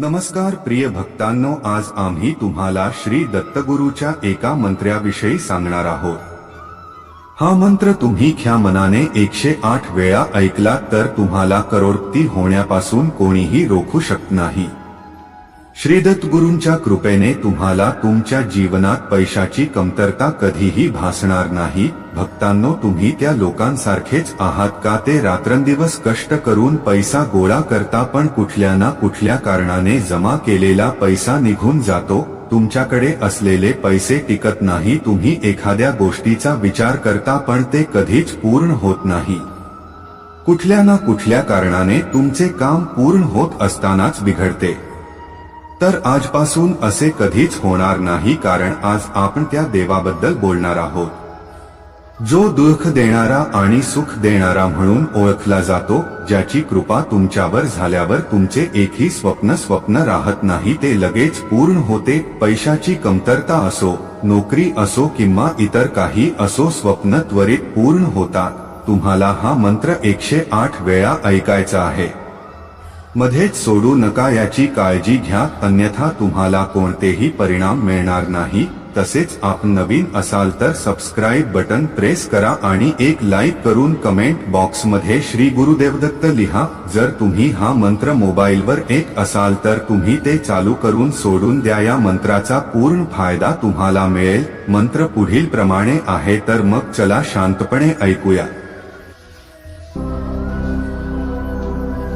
नमस्कार प्रिय भक्तांनो आज आम्ही तुम्हाला श्री दत्तगुरूच्या एका मंत्र्याविषयी सांगणार आहोत. हा मंत्र तुम्ही ख्या मनाने एकशे आठ वेळा ऐकला तर तुम्हाला करोडपती होण्यापासून कोणीही रोखू शकत नाही. श्रीदत्त गुरूंच्या कृपेने तुम्हाला तुमच्या जीवनात पैशाची कमतरता कधीही भासणार नाही. भक्तांनो तुम्ही त्या लोकांसारखेच आहात का? ते रात्रंदिवस कष्ट करून पैसा गोळा करता पण कुठल्या ना कुठल्या कारणाने जमा केलेला पैसा निघून जातो. तुमच्याकडे असलेले पैसे टिकत नाही. तुम्ही एखाद्या गोष्टीचा विचार करता पण ते कधीच पूर्ण होत नाही. कुठल्या ना कुठल्या कारणाने तुमचे काम पूर्ण होत असतानाच बिघडते. तर आजपासून असे कधीच होणार नाही कारण आज आपण त्या देवाबद्दल बोलणार आहोत. जो दुःख देणारा आणि सुख देणारा म्हणून ओळखला जातो ज्याची कृपा तुमच्यावर झाल्यावर तुमचे एकही स्वप्न स्वप्न राहत नाही ते लगेच पूर्ण होते पैशाची कमतरता असो नोकरी असो किंवा इतर काही असो स्वप्न त्वरित पूर्ण होतात. तुम्हाला हा मंत्र एकशे आठ वेळा ऐकायचा आहे. मध्येच सोडू नका याची काळजी घ्या अन्यथा तुम्हाला कोणतेही परिणाम मिळणार नाही. तसेच आपण नवीन असाल तर सबस्क्राईब बटन प्रेस करा आणि एक लाईक करून कमेंट बॉक्समध्ये श्री गुरुदेवदत्त लिहा. जर तुम्ही हा मंत्र मोबाईलवर एक असाल तर तुम्ही ते चालू करून सोडून द्या. या मंत्राचा पूर्ण फायदा तुम्हाला मिळेल. मंत्र पुढील प्रमाणे आहे तर मग चला शांतपणे ऐकूया.